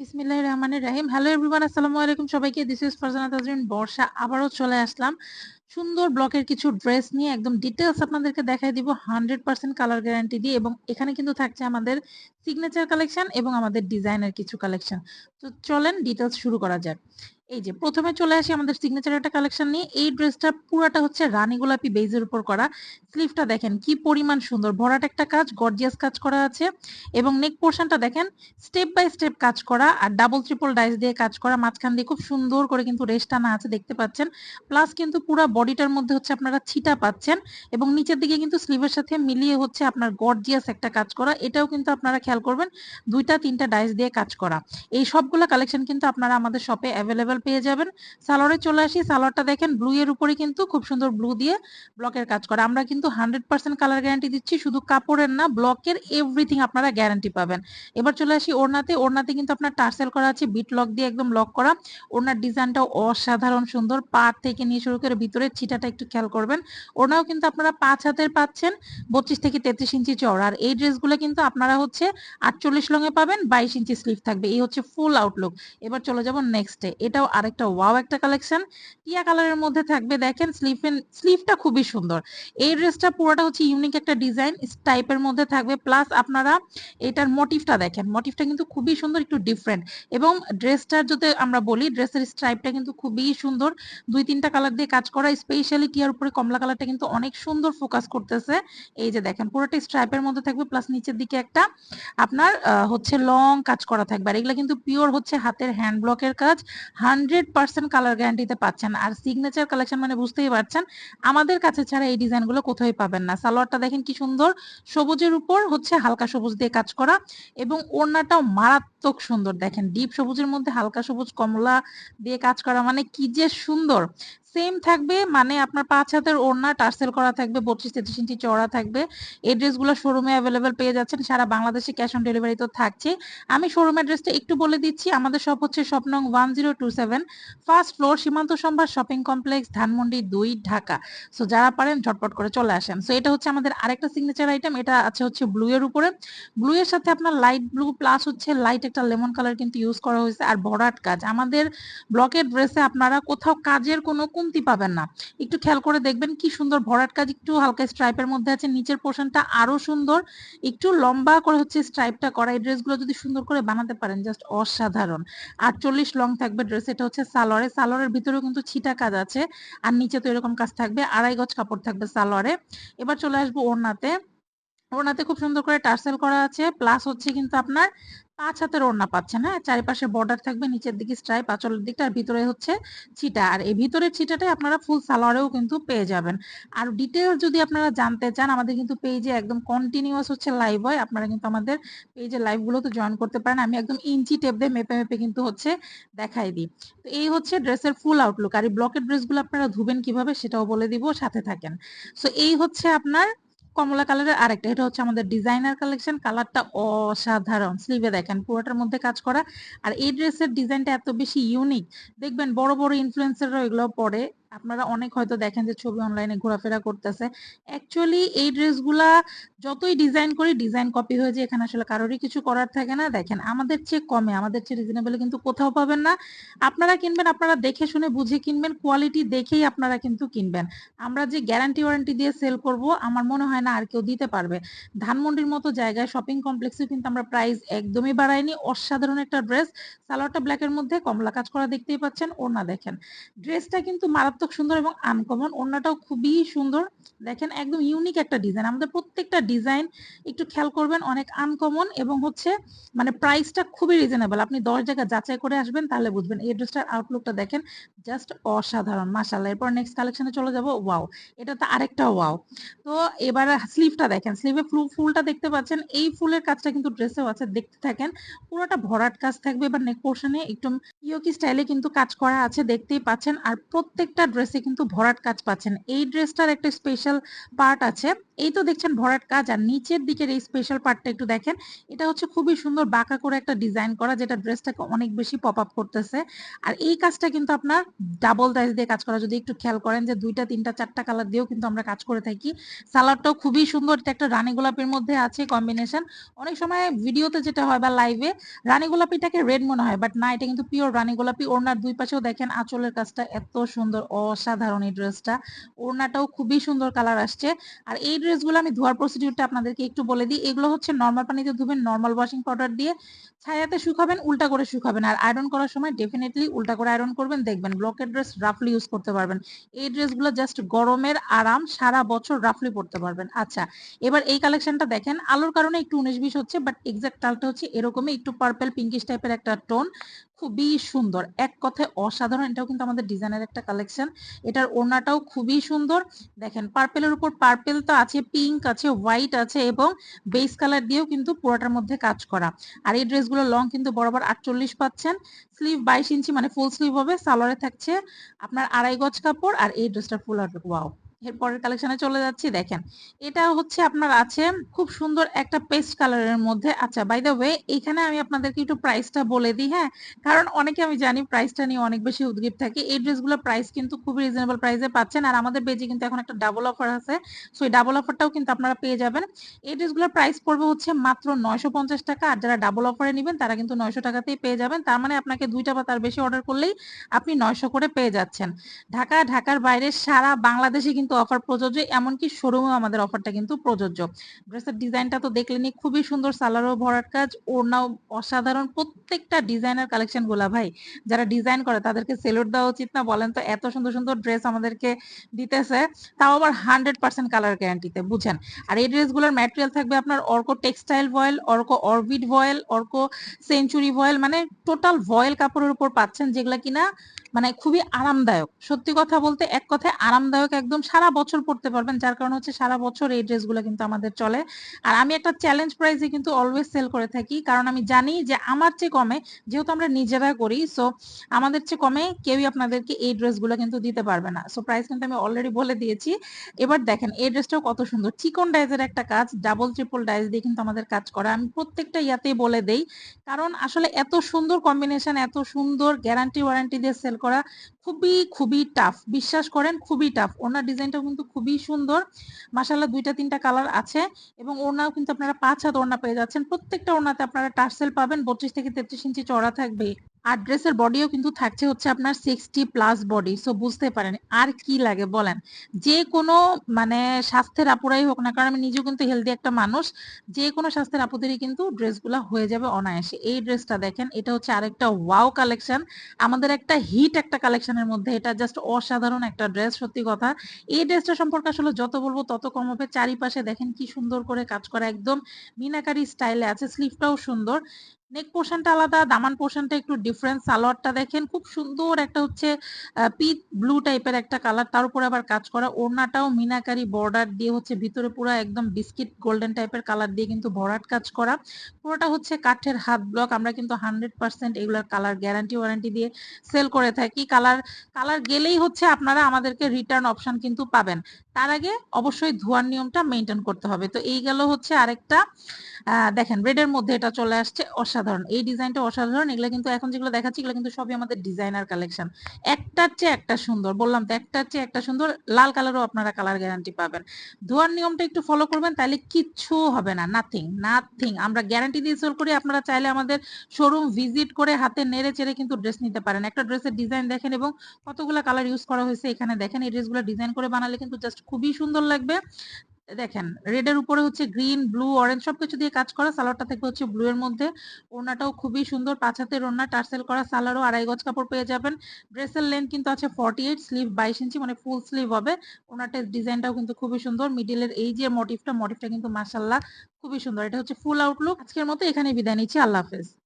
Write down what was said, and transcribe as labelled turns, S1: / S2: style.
S1: বিসমিল্লাহির রহমানির রাহিম। Hello everyone আসসালামু আলাইকুম সবাইকে। দিস ইজ ফারজানা তাজরিন বর্ষা আবারও চলে আসলাম। সুন্দর ব্লকের কিছু ড্রেস নিয়ে একদম ডিটেলস আপনাদেরকে দেখায় দিব 100% কালার গ্যারান্টি দিয়ে এবং এখানে কিন্তু থাকছে আমাদের সিগনেচার কালেকশন এবং আমাদের ডিজাইনের কিছু কালেকশন। তো চলেন ডিটেলস শুরু করা যাক। এই যে প্রথমে চলে আসি আমাদের সিগনেচার একটা কালেকশন নিয়ে। এই ড্রেসটা পুরাটা হচ্ছে রানী গোলাপি বেজের উপর করা। স্লিভটা দেখেন কি পরিমাণ সুন্দর। ভরাট একটা কাজ গর্জিয়াস কাজ করা আছে এবং নেক পোর্শনটা দেখেন স্টেপ বাই স্টেপ কাজ করা আর ডাবল ট্রিপল ডাইস দিয়ে কাজ করা। মাঝখান দিয়ে খুব সুন্দর করে কিন্তু রেস্ট টানা আছে, দেখতে পাচ্ছেন। প্লাস কিন্তু পুরো বডিটার মধ্যে হচ্ছে আপনারা ছিটা পাচ্ছেন এবং নিচের দিকে কিন্তু স্লিভের সাথে মিলিয়ে হচ্ছে আপনার গর্জিয়াস একটা কাজ করা। এটাও কিন্তু আপনারা খেয়াল করবেন, দুইটা, তিনটা ডাইস দিয়ে কাজ করা। এই সবগুলো কালেকশন কিন্তু আপনারা আমাদের শপে অ্যাভেলেবেল পেয়ে যাবেন। সালোয়ারে চলে আসি সালোয়ারটা দেখেন ব্লু এর উপরে কিন্তু খুব সুন্দর ব্লু দিয়ে ব্লকের কাজ করা। আমরা কিন্তু হান্ড্রেড পার্সেন্ট কালার গ্যারান্টি দিচ্ছি, শুধু কাপড়ের না ব্লকের এভরিথিং আপনারা গ্যারান্টি পাবেন। এবার চলে আসি ওড়নাতে। ওড়নাতে কিন্তু আপনার টার্সেল করা আছে বিট লক দিয়ে একদম লক করা। ওড়নার ডিজাইনটাও অসাধারণ সুন্দর পাট থেকে নিয়ে শুরু করে ভিতরে ছিটাটা একটু খেয়াল করবেন। ওড়নাও কিন্তু আপনারা পাঁচ হাতের পাচ্ছেন, বত্রিশ থেকে তেত্রিশ ইঞ্চি চওড়া। আর এই ড্রেসগুলো কিন্তু আপনারা হচ্ছে আটচল্লিশ লঙে পাবেন, বাইশ ইঞ্চি স্লিভ থাকবে। এই হচ্ছে ফুল আউটলুক এবার চলে যাব নেক্সটে এটাও আরেকটা ওয়াও একটা কালেকশন টিয়া কালারের মধ্যে থাকবে দেখেন স্লিভ স্লিভটা খুবই সুন্দর। এই ড্রেসটা পুরোটা হচ্ছে ইউনিক একটা ডিজাইন টাইপের মধ্যে থাকবে। প্লাস আপনারা এটার মোটিভটা দেখেন। মোটিভটা কিন্তু খুবই সুন্দর, একটু ডিফারেন্ট এবং ড্রেসটার যদি আমরা বলি ড্রেসের স্ট্রাইপটা কিন্তু খুবই সুন্দর। দুই তিনটা কালার দিয়ে কাজ করা স্পেশালি টিয়ার উপরে কমলা কালারটা কিন্তু অনেক সুন্দর ফোকাস করতেছে। এই যে দেখেন, পুরোটা স্ট্রাইপের মধ্যে থাকবে প্লাস নিচের দিকে একটা আপনার হচ্ছে লং কাজ করা থাকবে। আর এগুলো কিন্তু পিওর হচ্ছে হাতের হ্যান্ড ব্লকের কাজ। হান্ড্রেড পার্সেন্ট কালার গ্যারান্টিতে পাচ্ছেন। আর সিগনেচার কালেকশন মানে বুঝতেই পারছেন, আমাদের কাছে ছাড়া এই ডিজাইনগুলো কোথায় পাবেন না। সালোয়ারটা দেখেন কি সুন্দর, সবুজের উপর হচ্ছে হালকা সবুজ দিয়ে কাজ করা এবং ওড়নাটাও মারাত্মক সুন্দর দেখেন। ডিপ সবুজের মধ্যে হালকা সবুজ কমলা দিয়ে কাজ করা মানে কি যে সুন্দর। সেম থাকবে মানে আপনার পাঁচ হাতের ওড়না, টার্সেল করা থাকবে, বত্রিশ তেত্রিশ ইঞ্চি চড়া থাকবে। এই ড্রেসগুলো শোরুমে অ্যাভেলেবেল পেয়ে যাচ্ছেন। সারা বাংলাদেশে ক্যাশ অন ডেলিভারি তো থাকছে। আমি শোরুম অ্যাড্রেসটা একটু বলে দিচ্ছি। আমাদের সব হচ্ছে স্বপ্নং one zero two seven first floor Simanta Sambhar shopping complex Dhanmondi দুই, ঢাকা। সো যারা পারেন ঝটপট করে চলে আসেন। সো এটা হচ্ছে আমাদের আরেকটা সিগনেচার আইটেম এটা আছে হচ্ছে ব্লু এর উপরে। ব্লু এর সাথে আপনার লাইট ব্লু প্লাস হচ্ছে লাইট একটা লেমন কালার কিন্তু ইউজ করা হয়েছে। আর ভরাট কাজ, আমাদের ব্লকের ড্রেসে আপনারা কোথাও কাজের কোনো কমতি পাবেন না। একটু খেয়াল করে দেখবেন কি সুন্দর ভরাট কাজ, একটু হালকা স্ট্রাইপের মধ্যে আছে, নিচের পোর্শনটা আরও সুন্দর, একটু লম্বা করে হচ্ছে স্ট্রাইপটা করা। এই ড্রেসগুলো যদি সুন্দর করে বানাতে পারেন জাস্ট অসাধারণ। আটচল্লিশ লং থাকবে ড্রেস এটা হচ্ছে সালোয়ারে। সালোয়ারের ভিতরেও কিন্তু ছিটা কাজ আছে, আর নিচে তো এরকম কাজ থাকবে, আড়াই গজ কাপড় থাকবে সালোয়ারে। এবার চলে আসব ওড়নাতে। ওড়নাতে খুব সুন্দর করে টার্সেল করা আছে প্লাস হচ্ছে কিন্তু আপনার পাঁচ হাতের ওড়না পাচ্ছেন হ্যাঁ চারিপাশে বর্ডার থাকবে, নিচের দিকে স্ট্রাইপ আঁচলের দিকটা, আর ভিতরে হচ্ছে ছিটা, আর এই ভিতরের ছিটাটাই আপনারা ফুল সালোয়ারেও কিন্তু পেয়ে যাবেন। আর ডিটেলস যদি আপনারা জানতে চান, আমাদের কিন্তু পেজে একদম কন্টিনিউয়াস হচ্ছে লাইভ হয়, আপনারা কিন্তু আমাদের পেজে লাইভগুলোতে জয়েন করতে পারেন, আমি একদম ইঞ্চি টেপ দিয়ে মেপে মেপে কিন্তু হচ্ছে দেখাই দিই। তো এই হচ্ছে ড্রেসের ফুল আউটলুক আর এই ব্লকের ড্রেসগুলো আপনারা ধুবেন কীভাবে সেটাও বলে দিব, সাথে থাকেন। সো এই হচ্ছে আপনার কমলা কালারের আরেকটা, এটা হচ্ছে আমাদের ডিজাইনার কালেকশন কালারটা অসাধারণ। স্লিভে দেখেন, পুরোটার মধ্যে কাজ করা। আর এই ড্রেসের ডিজাইনটা এত বেশি ইউনিক দেখবেন বড় বড় ইনফ্লুয়েন্সাররা এগুলো পরে আপনারা অনেক হয়তো দেখেন যে ছবি অনলাইনে ঘোরাফেরা করতেছে। অ্যাকচুয়ালি এই ড্রেসগুলা যতই ডিজাইন করি ডিজাইন কপি হয়ে যায় এখানে আসলে কারোরই কিছু করার থাকে না। দেখেন, আমাদের চেয়ে কমে, আমাদের চেয়ে রিজনেবল কিন্তু কোথাও পাবেন না। আপনারা কিনবেন, আপনারা দেখে শুনে বুঝে কিনবেন কোয়ালিটি দেখেই আপনারা কিন্তু কিনবেন। আমরা যে গ্যারান্টি ওয়ারেন্টি দিয়ে সেল করব, আমার মনে হয় না আর কেউ দিতে পারবে। ধানমন্ডির মতো জায়গায় শপিং কমপ্লেক্সে কিন্তু আমরা প্রাইস একদমই বাড়াইনি। অসাধারণ একটা ড্রেস সালোয়ারটা ব্ল্যাকের মধ্যে, কমলা কাজ করা দেখতেই পাচ্ছেন। ওনা দেখেন। ড্রেসটা কিন্তু মারাত্মক মারাত্মক সুন্দর এবং আনকমন ওড়নাটাও খুবই সুন্দর। দেখেন একদম ইউনিক একটা ডিজাইন আমাদের প্রত্যেকটা ডিজাইন একটু খেয়াল করবেন, অনেক আনকমন এবং হচ্ছে মানে প্রাইসটা খুবই রিজনেবল আপনি দশ জায়গা যাচাই করে আসবেন, তাহলে বুঝবেন। এই ড্রেসটার আউটলুকটা দেখেন জাস্ট অসাধারণ মাসাল্লাহ এরপর নেক্সট কালেকশনে চলে যাব ওয়াও এটা তো আরেকটা ওয়াও তো এবার স্লিভটা দেখেন। স্লিভে ফ্লু, ফুলটা দেখতে পাচ্ছেন। এই ফুলের কাজটা কিন্তু ড্রেসেও আছে, দেখতে থাকেন। পুরোটা ভরাট কাজ থাকবে, এবার নেক পোর্শনে একটু ইয়োকি স্টাইলে কিন্তু কাজ করা আছে, দেখতেই পাচ্ছেন। আর প্রত্যেকটা ড্রেসে কিন্তু ভরাট কাজ পাচ্ছেন। এই ড্রেসটার একটা স্পেশাল পার্ট আছে। এই তো দেখছেন ভরাট কাজ, আর নিচের দিকের এই স্পেশাল পার্টটা একটু দেখেন। এটা হচ্ছে খুবই সুন্দর বাঁকা করে একটা ডিজাইন করা, যেটা ড্রেসটাকে অনেক বেশি পপ আপ করতেছে। আর এই কাজটা কিন্তু আপনার ডাবল দাইজ দিয়ে কাজ করা। যদি একটু খেয়াল করেন যে দুইটা, তিনটা, চারটা কালার দিয়েও কিন্তু আমরা কাজ করে থাকি। সালোয়ারটাও খুবই সুন্দর, এটা একটা রানী গোলাপের মধ্যে আছে কম্বিনেশন অনেক সময় ভিডিওতে যেটা হয় বা লাইভে রানী গোলাপিটাকে রেড মনে হয় বাট না, এটা কিন্তু পিওর রানী গোলাপি। ওড়নার দুই পাশেও দেখেন আঁচলের কাজটা এত সুন্দর। অসাধারণ এই ড্রেসটা। ওড়নাটাও খুবই সুন্দর কালার আসছে। আর এই ড্রেসগুলো আমি ধোয়ার প্রসিডিউরটা আপনাদেরকে একটু বলে দিই। এগুলো হচ্ছে নর্মাল পানিতে ধুবেন নর্মাল ওয়াশিং পাউডার দিয়ে ছায়াতে শুকাবেন, উল্টা করে শুকাবেন। আর আয়রন করার সময় ডেফিনেটলি উল্টা করে আয়রন করবেন। দেখবেন ব্লকের ড্রেস রাফলি ইউজ করতে পারবেন। এই ড্রেসগুলো জাস্ট গরমের আরাম সারা বছর রাফলি পড়তে পারবেন। আচ্ছা এবার এই কালেকশনটা দেখেন। আলোর কারণে একটু উনিশ বিশ হচ্ছে বাট এক্সাক্ট টালটা হচ্ছে এরকমই। একটু পার্পেল পিঙ্কিশ টাইপের একটা টোন খুবই সুন্দর। এক কথায় অসাধারণ, এটাও কিন্তু আমাদের ডিজাইনের একটা কালেকশন এটার ওড়নাটাও খুবই সুন্দর। দেখেন পার্পেলের উপর পার্পেল তো আছে পিঙ্ক আছে হোয়াইট আছে এবং বেস কালার দিয়েও কিন্তু পুরোটার মধ্যে কাজ করা। আর এই ড্রেসগুলো লং কিন্তু বরাবর আটচল্লিশ পাচ্ছেন। স্লিভ বাইশ ইঞ্চি মানে ফুল স্লিভ হবে, সালোয়ারে থাকছে আপনার আড়াই গজ কাপড় আর এই ড্রেসটা ফুল আর ওয়াও এরপরের কালেকশনে চলে যাচ্ছি, দেখেন। এটা হচ্ছে আপনার আছে খুব সুন্দর একটা পেস্ট কালারের মধ্যে। আচ্ছা বাই দ্য ওয়ে এখানে আমি আপনাদেরকে একটু প্রাইসটা বলে দিই হ্যাঁ? কারণ অনেকে আমি জানি প্রাইসটা নিয়ে অনেক বেশি উদ্গ্রীব থাকে। এই ড্রেসগুলো প্রাইস কিন্তু খুবই রিজনেবল প্রাইসে পাচ্ছেন। আর আমাদের বেজে কিন্তু এখন একটা ডাবল অফার আছে। সো এই ডাবল অফারটাও কিন্তু আপনারা পেয়ে যাবেন। এই ড্রেসগুলোর প্রাইস পড়বে হচ্ছে মাত্র নয়শো পঞ্চাশ টাকা। আর যারা ডাবল অফারে নেবেন, তারা কিন্তু নয়শো টাকাতেই পেয়ে যাবেন। তার মানে আপনাকে দুইটা বা তার বেশি অর্ডার করলেই আপনি নয়শো করে পেয়ে যাচ্ছেন। ঢাকা, ঢাকার বাইরে সারা বাংলাদেশে কিন্তু অফার প্রযোজ্য, এমনকি শোরুমেও আমাদের অফারটা কিন্তু প্রযোজ্য। ড্রেসের ডিজাইনটা তো দেখলেনি খুবই সুন্দর সালারও ভরাট কাজ, ওড়নাও অসাধারণ, প্রত্যেকটা ডিজাইনার কালেকশনগুলা ভাই। যারা ডিজাইন করে তাদেরকে সেলুট দেওয়া উচিত না, বলেন তো, এত সুন্দর সুন্দর ড্রেস আমাদেরকে দিতেছে, তাও আবার হান্ড্রেড পার্সেন্ট কালার গ্যারান্টিতে বুঝেন আর এই ড্রেসগুলোর ম্যাটেরিয়াল থাকবে আপনার Arko textile voile Arko orbit voile Arko century voile মানে টোটাল ভয়েল কাপড়ের উপর পাচ্ছেন যেগুলা কিনা মানে খুবই আরামদায়ক। সত্যি কথা বলতে এক কথায় আরামদায়ক একদম সারা বছর পড়তে পারবেন। যার কারণে হচ্ছে সারা বছর এই ড্রেসগুলো কিন্তু আমাদের চলে। আর আমি একটা চ্যালেঞ্জ প্রাইসে কিন্তু অলওয়েজ সেল করে থাকি। কারণ আমি জানি যে আমার চেয়ে কমে, যেহেতু আমরা নিজেরা করি সো আমাদের চেয়ে কমে কেউই আপনাদেরকে এই ড্রেসগুলো কিন্তু দিতে পারবে না। সো প্রাইস কিন্তু আমি অলরেডি বলে দিয়েছি। এবার দেখেন, এই ড্রেসটাও কত সুন্দর। চিকন ডাইজের একটা কাজ ডাবল ট্রিপল ডাইজ দিয়ে কিন্তু আমাদের কাজ করা। আমি প্রত্যেকটা ইয়াতেই বলে দেই। কারণ আসলে এত সুন্দর কম্বিনেশন এত সুন্দর গ্যারান্টি ওয়ারেন্টি দিয়ে সেল করা খুবই খুবই টাফ বিশ্বাস করেন, খুবই টাফ ওনার ডিজাইনটা কিন্তু খুবই সুন্দর। মাসাল্লাহ দুইটা, তিনটা কালার আছে এবং ওনাও কিন্তু আপনারা পাঁচ হাত ওড়না পেয়ে যাচ্ছেন। প্রত্যেকটা ওড়নাতে আপনারা টার্সেল পাবেন। বত্রিশ থেকে তেত্রিশ ইঞ্চি চড়া থাকবে আর ড্রেসের বডিও কিন্তু থাকছে হচ্ছে আপনার সিক্সটি প্লাস বডি সো বুঝতে পারেন। আর কি লাগে বলেন? যে কোনো মানে স্বাস্থ্যের আপুরাই হোক না কারণ আমি নিজেও কিন্তু হেলদি একটা মানুষ, যে কোনো স্বাস্থ্যের আপুদেরই কিন্তু ড্রেসগুলো হয়ে যাবে অনায়াসে। এই ড্রেসটা দেখেন, এটা হচ্ছে আরেকটা ওয়াও কালেকশন আমাদের একটা হিট একটা কালেকশনের মধ্যে, এটা জাস্ট অসাধারণ একটা ড্রেস সত্যি কথা। এই ড্রেসটা সম্পর্কে আসলে যত বলব, তত কম হবে। চারিপাশে দেখেন কি সুন্দর করে কাজ করা, একদম মিনাকারি স্টাইলে আছে স্লিভটাও সুন্দর। নেক পোর্শনটা আলাদা, দামান পোর্শনটা একটু ডিফারেন্ট সালোয়ারটা দেখেন খুব সুন্দর একটা হচ্ছে পিচ ব্লু টাইপের একটা কালার তার উপরে আবার কাজ করা ওড়নাটাও মিনাকারি বর্ডার দিয়ে হচ্ছে ভিতরে পুরো একদম বিস্কিট গোল্ডেন টাইপের কালার দিয়ে কিন্তু ভরাট কাজ করা। পুরোটা হচ্ছে কাঠের হাত ব্লক আমরা কিন্তু হান্ড্রেড পার্সেন্ট এগুলোর কালার গ্যারান্টি ওয়ারেন্টি দিয়ে সেল করে থাকি। কালার কালার গেলেই হচ্ছে আপনারা আমাদেরকে রিটার্ন অপশন কিন্তু পাবেন। তার আগে অবশ্যই ধোয়ার নিয়মটা মেনটেন করতে হবে। তো এই গেল হচ্ছে আরেকটা দেখেন রেডের মধ্যে এটা চলে আসছে অসাধারণ। এই ডিজাইনটা অসাধারণ। এগুলো কিন্তু এখন যেগুলো দেখাচ্ছি, এগুলো কিন্তু সবই আমাদের ডিজাইনার কালেকশন একটার চেয়ে একটা সুন্দর, বললাম তো একটার চেয়ে একটা সুন্দর, লাল কালারও আপনারা কালার গ্যারান্টি পাবেন। ধোয়ার নিয়মটা একটু ফলো করবেন, তাহলে কিচ্ছু হবে না নাথিং নাথিং আমরা গ্যারান্টি দিয়ে সেল করি, আপনারা চাইলে আমাদের শোরুম ভিজিট করে হাতে নেড়ে চেড়ে কিন্তু ড্রেস নিতে পারেন। একটা ড্রেসের ডিজাইন দেখেন এবং কতগুলো কালার ইউজ করা হয়েছে এখানে দেখেন। এই ড্রেসগুলো ডিজাইন করে বানালে কিন্তু জাস্ট খুবই সুন্দর লাগবে। দেখেন রেড এর উপরে হচ্ছে গ্রিন ব্লু অরেঞ্জ সবকিছু দিয়ে কাজ করা সালোয়ারটা থেকে হচ্ছে ব্লু এর মধ্যে। ওড়নাটাও খুবই সুন্দর, পাঁচ ওড়না, টার্সেল করা সালোয়ারও আড়াই গজ কাপড় পেয়ে যাবেন। ড্রেসের লেন্থ কিন্তু আছে ফর্টি এইট স্লিভ বাইশ ইঞ্চি মানে ফুল স্লিভ হবে। ওনাটার ডিজাইনটাও কিন্তু খুবই সুন্দর। মিডিলের এই যে মোটিভটা মোটিভটা কিন্তু মাসাল্লাহ খুবই সুন্দর। এটা হচ্ছে ফুল আউটলুক আজকের মতো এখানে বিদায় নিচ্ছি। আল্লাহ হাফেজ।